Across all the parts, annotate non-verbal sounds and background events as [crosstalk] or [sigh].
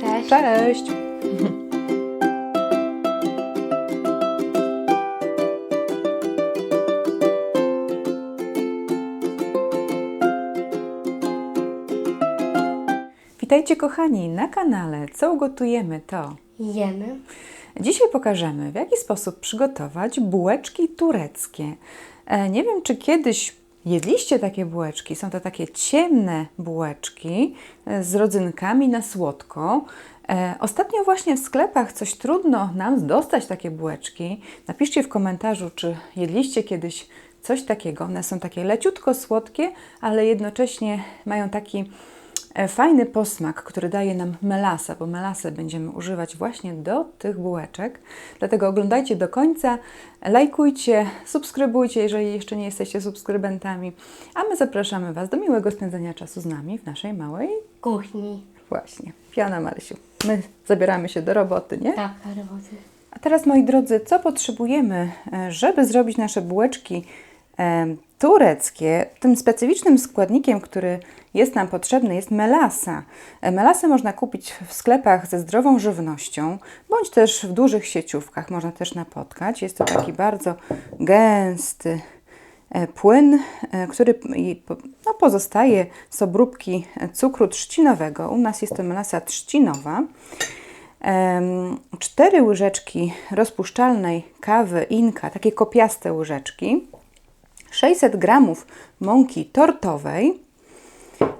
Cześć. Cześć! Witajcie kochani na kanale Co ugotujemy to. Jemy. Dzisiaj pokażemy, w jaki sposób przygotować bułeczki tureckie. E, Nie wiem, czy kiedyś jedliście takie bułeczki. Są to takie ciemne bułeczki e, z rodzynkami na słodko. E, Ostatnio właśnie w sklepach coś trudno nam dostać takie bułeczki. Napiszcie w komentarzu, czy jedliście kiedyś coś takiego. One są takie leciutko słodkie, ale jednocześnie mają taki fajny posmak, który daje nam melasa, bo melasę będziemy używać właśnie do tych bułeczek. Dlatego oglądajcie do końca, lajkujcie, subskrybujcie, jeżeli jeszcze nie jesteście subskrybentami, a my zapraszamy Was do miłego spędzania czasu z nami w naszej małej Kuchni. właśnie. Piana Marysiu. My zabieramy się do roboty, nie? Tak, roboty. A teraz, moi drodzy, co potrzebujemy, e, żeby zrobić nasze bułeczki e, tureckie? Tym specyficznym składnikiem, który jest nam potrzebny, jest melasa. E, Melasę można kupić w sklepach ze zdrową żywnością, bądź też w dużych sieciówkach. Można też napotkać. Jest to taki bardzo gęsty e, płyn, e, który no, pozostaje z obróbki e, cukru trzcinowego. U nas jest to melasa trzcinowa. Cztery łyżeczki rozpuszczalnej kawy Inka, takie kopiaste łyżeczki, 600 gramów mąki tortowej,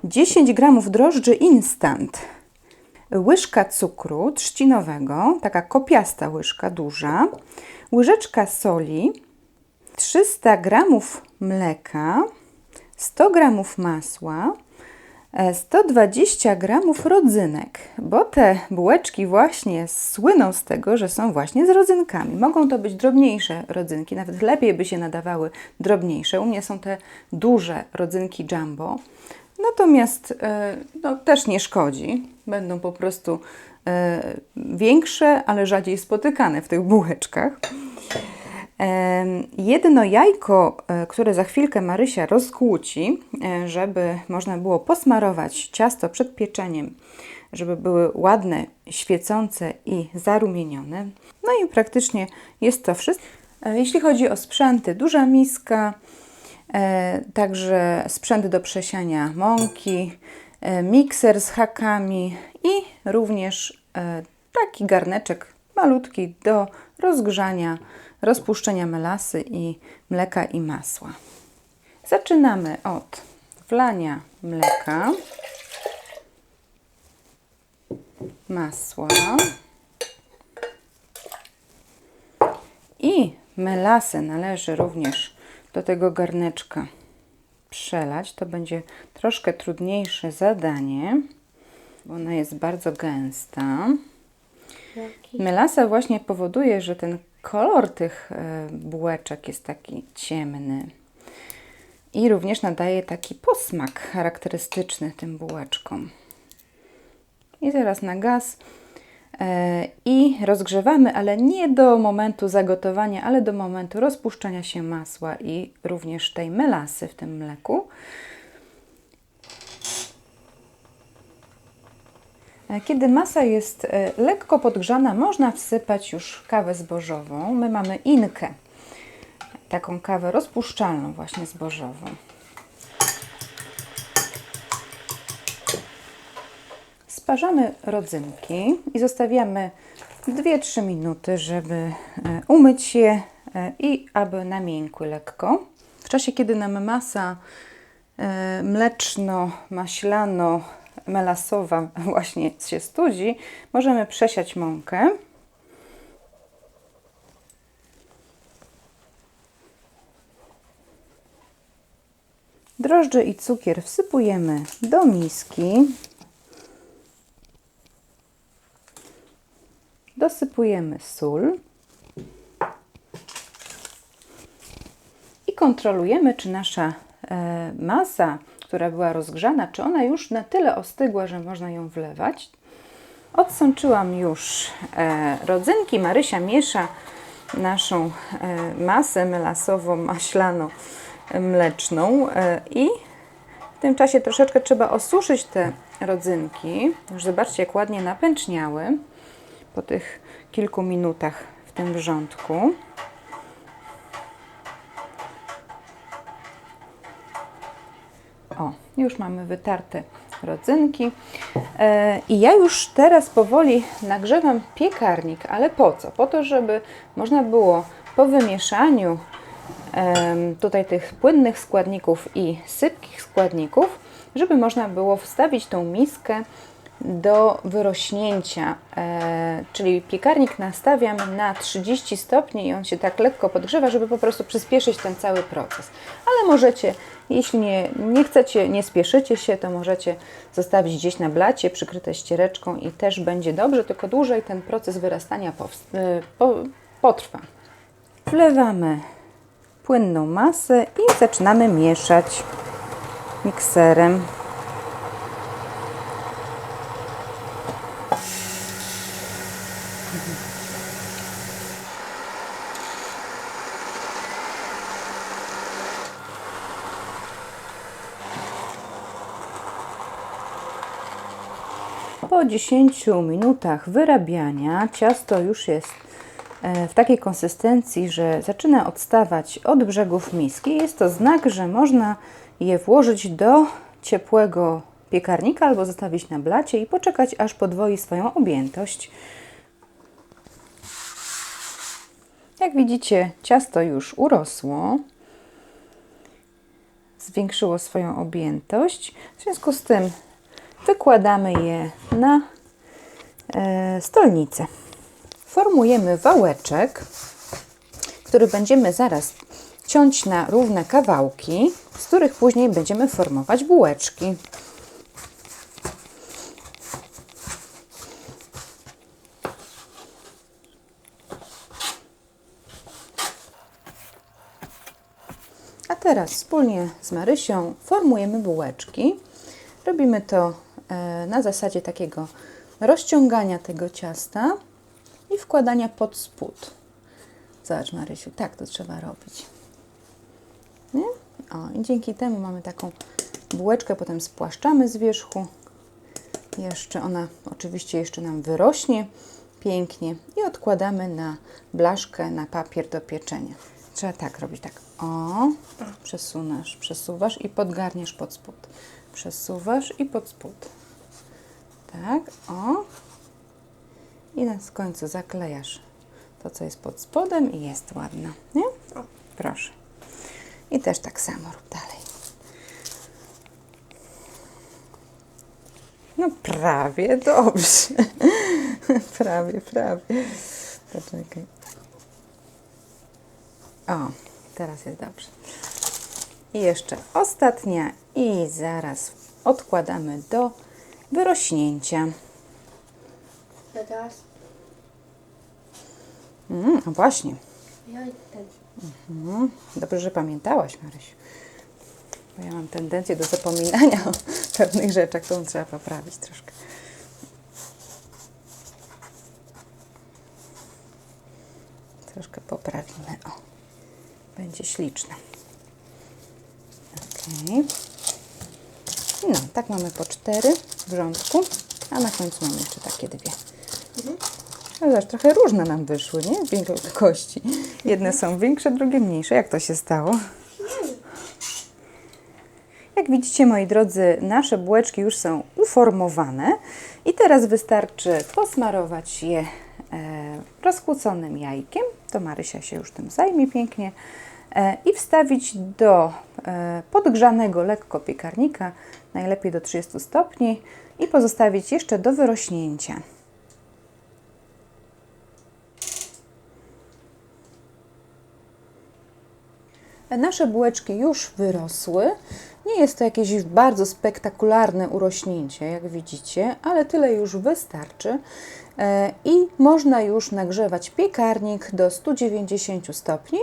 10 gramów drożdży instant, łyżka cukru trzcinowego, taka kopiasta łyżka duża, łyżeczka soli, 300 gramów mleka, 100 gramów masła, 120 gramów rodzynek, bo te bułeczki właśnie słyną z tego, że są właśnie z rodzynkami. Mogą to być drobniejsze rodzynki, nawet lepiej by się nadawały drobniejsze. U mnie są te duże rodzynki jumbo. Natomiast e, no, też nie szkodzi. Będą po prostu e, większe, ale rzadziej spotykane w tych bułeczkach. Jedno jajko, e, które za chwilkę Marysia rozkłóci, e, żeby można było posmarować ciasto przed pieczeniem, żeby były ładne, świecące i zarumienione. No i praktycznie jest to wszystko. E, Jeśli chodzi o sprzęty, duża miska, także sprzęt do przesiania mąki, mikser z hakami i również taki garneczek malutki do rozgrzania, rozpuszczenia melasy i mleka i masła. Zaczynamy od wlania mleka, masła i melasę należy również do tego garneczka przelać. To będzie troszkę trudniejsze zadanie, bo ona jest bardzo gęsta. Melasa właśnie powoduje, że ten kolor tych e, bułeczek jest taki ciemny. I również nadaje taki posmak charakterystyczny tym bułeczkom. I teraz na gaz e, i rozgrzewamy, ale nie do momentu zagotowania, ale do momentu rozpuszczania się masła i również tej melasy w tym mleku. Kiedy masa jest e, lekko podgrzana, można wsypać już kawę zbożową. My mamy inkę, taką kawę rozpuszczalną, właśnie zbożową. Sparzamy rodzynki i zostawiamy 2-3 minuty, żeby e, umyć je e, i aby namiękły lekko. W czasie, kiedy nam masa e, mleczno-maślano-melasowa [laughs] właśnie się studzi, możemy przesiać mąkę. Drożdże i cukier wsypujemy do miski. Dosypujemy sól. I kontrolujemy, czy nasza e, masa, która była rozgrzana, czy ona już na tyle ostygła, że można ją wlewać. Odsączyłam już e, rodzynki. Marysia miesza naszą e, masę melasową, maślano-mleczną e, i W tym czasie troszeczkę trzeba osuszyć te rodzynki. Już zobaczcie, jak ładnie napęczniały po tych kilku minutach w tym wrzątku. Już mamy wytarte rodzynki. E, I ja już teraz powoli nagrzewam piekarnik, ale po co? Po to, żeby można było po wymieszaniu tutaj tych płynnych składników i sypkich składników, żeby można było wstawić tą miskę do wyrośnięcia. E, czyli piekarnik nastawiam na 30 stopni i on się tak lekko podgrzewa, żeby po prostu przyspieszyć ten cały proces. Ale możecie, jeśli nie, nie chcecie, nie spieszycie się, to możecie zostawić gdzieś na blacie przykryte ściereczką i też będzie dobrze, tylko dłużej ten proces wyrastania e, po, potrwa. Wlewamy płynną masę i zaczynamy mieszać mikserem. Po 10 minutach wyrabiania ciasto już jest e, w takiej konsystencji, że zaczyna odstawać od brzegów miski. Jest to znak, że można je włożyć do ciepłego piekarnika albo zostawić na blacie i poczekać, aż podwoi swoją objętość. Jak widzicie, ciasto już urosło, zwiększyło swoją objętość. W związku z tym wykładamy je na e, stolnicę. Formujemy wałeczek, który będziemy zaraz ciąć na równe kawałki, z których później będziemy formować bułeczki. A teraz wspólnie z Marysią formujemy bułeczki. Robimy to na zasadzie takiego rozciągania tego ciasta i wkładania pod spód. Zobacz Marysiu, tak to trzeba robić. Nie? O, i dzięki temu mamy taką bułeczkę, potem spłaszczamy z wierzchu. Jeszcze ona oczywiście jeszcze nam wyrośnie pięknie i odkładamy na blaszkę, na papier do pieczenia. Trzeba tak robić, tak. O, przesunasz, przesuwasz i podgarniasz pod spód. Przesuwasz i pod spód. Tak, o. I na końcu zaklejasz to, co jest pod spodem i jest ładna, nie? Proszę. I też tak samo rób dalej. No prawie dobrze. [laughs] prawie, prawie. Poczekaj. O, teraz jest dobrze. I jeszcze ostatnia i zaraz odkładamy do wyrośnięcia. To teraz Mm, no właśnie. Mhm. Dobrze, że pamiętałaś, Marysiu. Bo ja mam tendencję do zapominania o pewnych rzeczach, którą trzeba poprawić troszkę. Troszkę poprawimy. O, będzie śliczne. Ok. No, tak mamy po cztery w rządku, a na końcu mamy jeszcze takie dwie. No zobacz, trochę różne nam wyszły, nie? Wielkości. Jedne są większe, drugie mniejsze. Jak to się stało? Jak widzicie, moi drodzy, nasze bułeczki już są uformowane i teraz wystarczy posmarować je e, rozkłóconym jajkiem. To Marysia się już tym zajmie pięknie. E, I wstawić do e, podgrzanego lekko piekarnika, najlepiej do 30 stopni i pozostawić jeszcze do wyrośnięcia. Nasze bułeczki już wyrosły. Nie jest to jakieś bardzo spektakularne urośnięcie, jak widzicie, ale tyle już wystarczy. E, I można już nagrzewać piekarnik do 190 stopni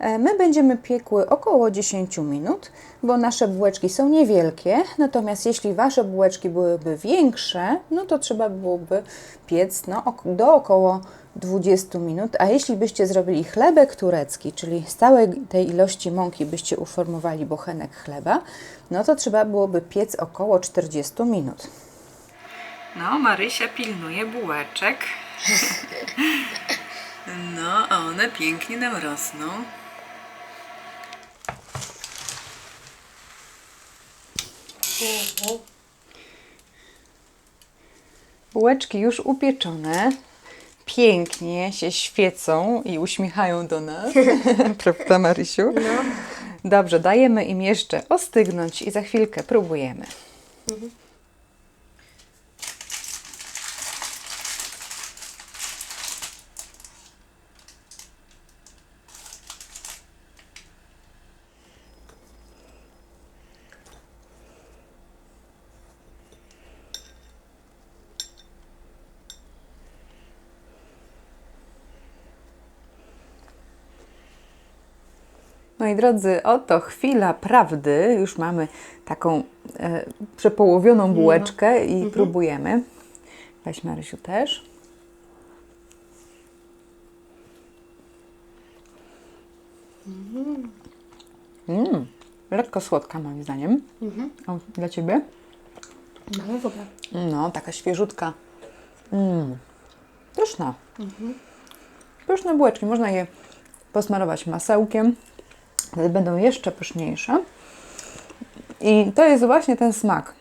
My będziemy piekły około 10 minut, bo nasze bułeczki są niewielkie. Natomiast jeśli Wasze bułeczki byłyby większe, no to trzeba byłoby piec no, do około 20 minut. A jeśli byście zrobili chlebek turecki, czyli z całej tej ilości mąki byście uformowali bochenek chleba, no to trzeba byłoby piec około 40 minut. No, Marysia pilnuje bułeczek. [laughs] No, a one pięknie nam rosną. Bułeczki już upieczone. Pięknie się świecą i uśmiechają do nas. [laughs] Prawda, Marysiu? No. Dobrze, dajemy im jeszcze ostygnąć i za chwilkę próbujemy. Moi drodzy, oto chwila prawdy. Już mamy taką e, przepołowioną bułeczkę i próbujemy. Weź Marysiu też. Mm, lekko słodka moim zdaniem. O, dla Ciebie? No, dobra. No, taka świeżutka. Mm. Pyszna. Pyszne bułeczki. Można je posmarować masełkiem. Wtedy będą jeszcze pyszniejsze. I to jest właśnie ten smak.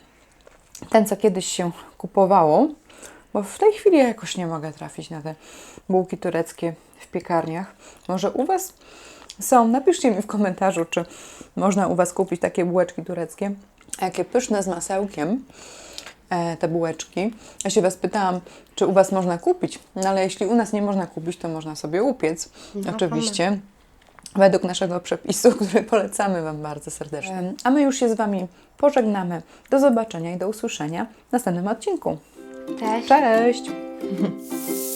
Ten, co kiedyś się kupowało. Bo w tej chwili ja jakoś nie mogę trafić na te bułki tureckie w piekarniach. Może u Was są? Napiszcie mi w komentarzu, czy można u Was kupić takie bułeczki tureckie. Jakie pyszne z masełkiem e, te bułeczki. Ja się Was pytałam, czy u Was można kupić, no ale jeśli u nas nie można kupić, to można sobie upiec. Oczywiście. Według naszego przepisu, [laughs] który polecamy Wam bardzo serdecznie. Em, A my już się z Wami pożegnamy. Do zobaczenia i do usłyszenia w następnym odcinku. Cześć. Cześć! [laughs]